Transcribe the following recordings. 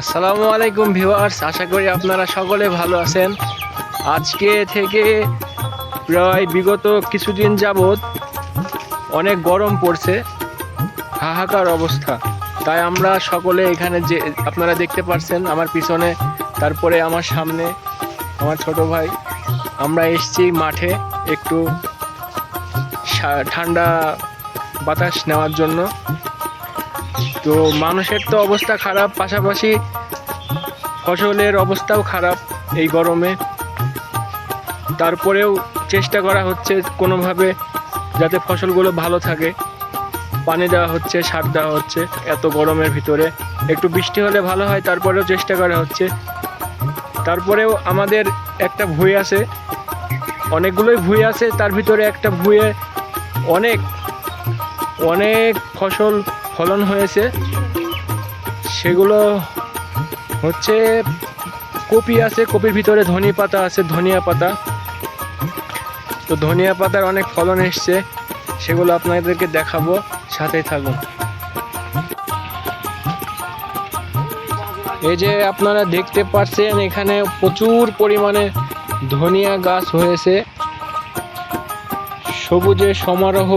আসসালামু আলাইকুম ভিউয়ার্স, আশা করি আপনারা সকলে ভালো আছেন। আজকে থেকে প্রায় বিগত কিছুদিন যাবৎ অনেক গরম পড়ছে, হাহাকার অবস্থা। তাই আমরা সকলে এখানে যে, আপনারা দেখতে পাচ্ছেন আমার পিছনে, তারপরে আমার সামনে আমার ছোট ভাই। আমরা এসেছি মাঠে একটু ঠান্ডা বাতাস নেওয়ার জন্য। তো মানুষের তো অবস্থা খারাপ, পাশাপাশি ফসলের অবস্থাও খারাপ এই গরমে। তারপরেও চেষ্টা করা হচ্ছে কোনোভাবে যাতে ফসলগুলো ভালো থাকে। পানি দেওয়া হচ্ছে, সার দেওয়া হচ্ছে এত গরমের ভিতরে। একটু বৃষ্টি হলে ভালো হয়, তারপরেও চেষ্টা করা হচ্ছে। তারপরেও আমাদের একটা ভুঁই আছে। অনেকগুলোই ভুঁই আছে, তার ভিতরে একটা ভুঁয়ে অনেক অনেক ফসল ফলন হয়েছে, সেগুলো হচ্ছে কপি আছে, কপির ভিতরে ধনিয়া পাতা আছে, ধনিয়া পাতা। তো ধনিয়া পাতার অনেক ফলন এসছে, সেগুলো আপনাদেরকে দেখাবো, সাথেই থাকুন। এই যে আপনারা দেখতে পাচ্ছেন, এখানে প্রচুর পরিমাণে ধনিয়া গাছ হয়েছে। সবুজে সমারোহ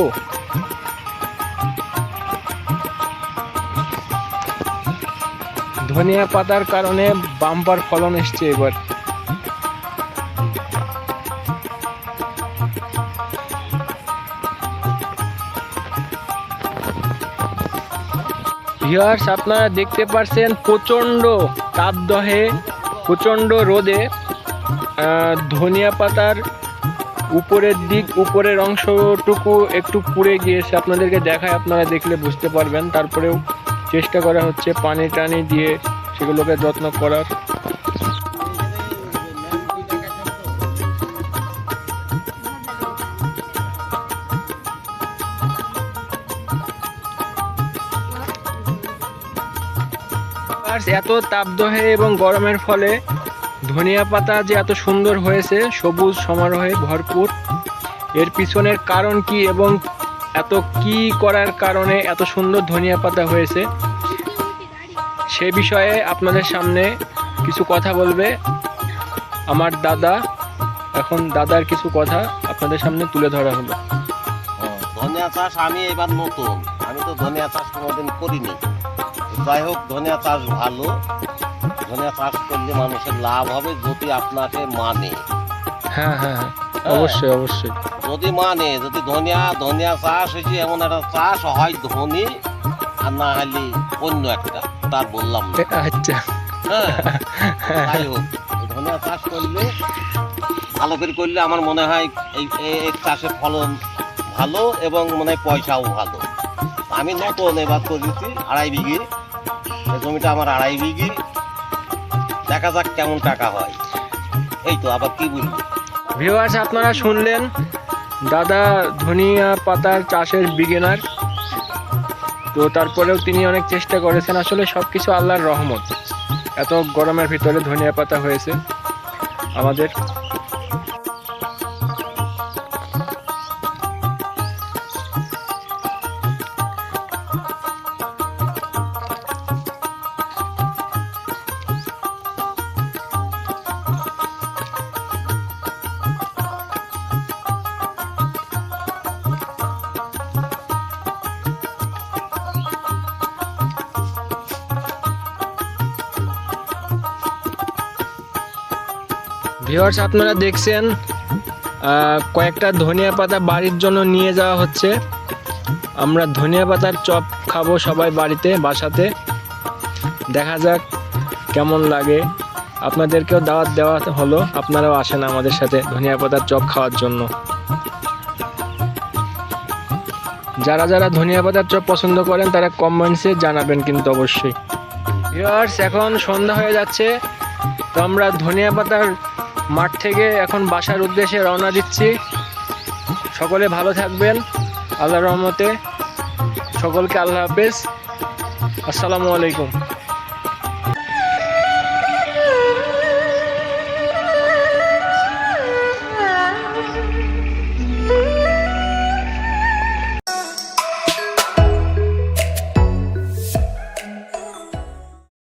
ধনিয়া পাতার কারণে বাম্পার ফলন এসছে এবার। ভিউয়ার্স আপনারা দেখতে পাচ্ছেন প্রচণ্ড তাপদহে, প্রচণ্ড রোদে ধনিয়া পাতার উপরের দিক, উপরের অংশটুকু একটু পুড়ে গিয়েছে। আপনাদেরকে দেখায়, আপনারা দেখলে বুঝতে পারবেন। তারপরেও চেষ্টা করা হচ্ছে পানি টানি দিয়ে সেগুলোকে যত্ন করার। এত তাপদহে এবং গরমের ফলে ধনিয়া পাতা যে এত সুন্দর হয়েছে, সবুজ সমারোহে ভরপুর। এর পিছনের কারণ কি এবং এত কি করার কারণে এত সুন্দর ধনিয়া পাতা হয়েছে? সে বিষয়ে আপনাদের সামনে কিছু কথা বলবে। আমার দাদা এখন দাদার কিছু কথা আপনাদের সামনে তুলে ধরা হলো। ধনিয়া চাষ আমি এবার নতুন। আমি তো ধনিয়া চাষ কোনোদিন করিনি। যাই হোক ধনিয়া চাষ ভালো। ধনিয়া চাষ করলে মানুষের লাভ হবে যদি আপনাকে মানে। হ্যাঁ হ্যাঁ। হ্যাঁ। অবশ্যই অবশ্যই। যদি মানে যদি ধনিয়া ধনিয়া চাষ হয়েছে এমন একটা চাষ হয় ধনী আর না হলে অন্য একটা। তার বললাম না। আচ্ছা। হ্যাঁ যাই হোক ধনিয়া চাষ করলে ভালো করে করলে আমার মনে হয় এই চাষের ফলন ভালো এবং মনে হয় পয়সাও ভালো। আমি নতুন এবার করেছি আড়াই বিঘে। জমিটা আমার আড়াই বিঘে। দেখা যাক কেমন টাকা হয়। এই তো আবার কি বলব? ভিউয়ার্স আপনারা শুনলেন দাদা ধনিয়া পাতার চাষের বিগিনার। তো তারপরেও তিনি অনেক চেষ্টা করেছেন। আসলে সব কিছু আল্লাহর রহমত। এত গরমের ভিতরে ধনিয়া পাতা হয়েছে। আমাদের ভিউয়ার্স আপনারা দেখছেন কয়েকটা ধনিয়া পাতা বাড়ির জন্য নিয়ে যাওয়া হচ্ছে। আমরা ধনিয়া পাতার চপ খাব সবাই বাড়িতে, বাসাতে। দেখা যাক কেমন লাগে। আপনাদেরকেও দাওয়াত দেওয়া হলো, আপনারাও আসেন আমাদের সাথে ধনিয়া পাতার চপ খাওয়ার জন্য। যারা যারা ধনিয়া পাতার চপ পছন্দ করেন, তারা কমেন্টসে জানাবেন কিন্তু অবশ্যই। ভিউয়ার্স এখন সন্ধ্যা হয়ে যাচ্ছে। তো আমরা ধনিয়া পাতার মাঠ থেকে এখন বাসার উদ্দেশ্যে রওনা দিচ্ছি। সকলে ভালো থাকবেন। আল্লাহ রহমতে সকলকে আল্লাহ হাফেজ। আসসালামু আলাইকুম।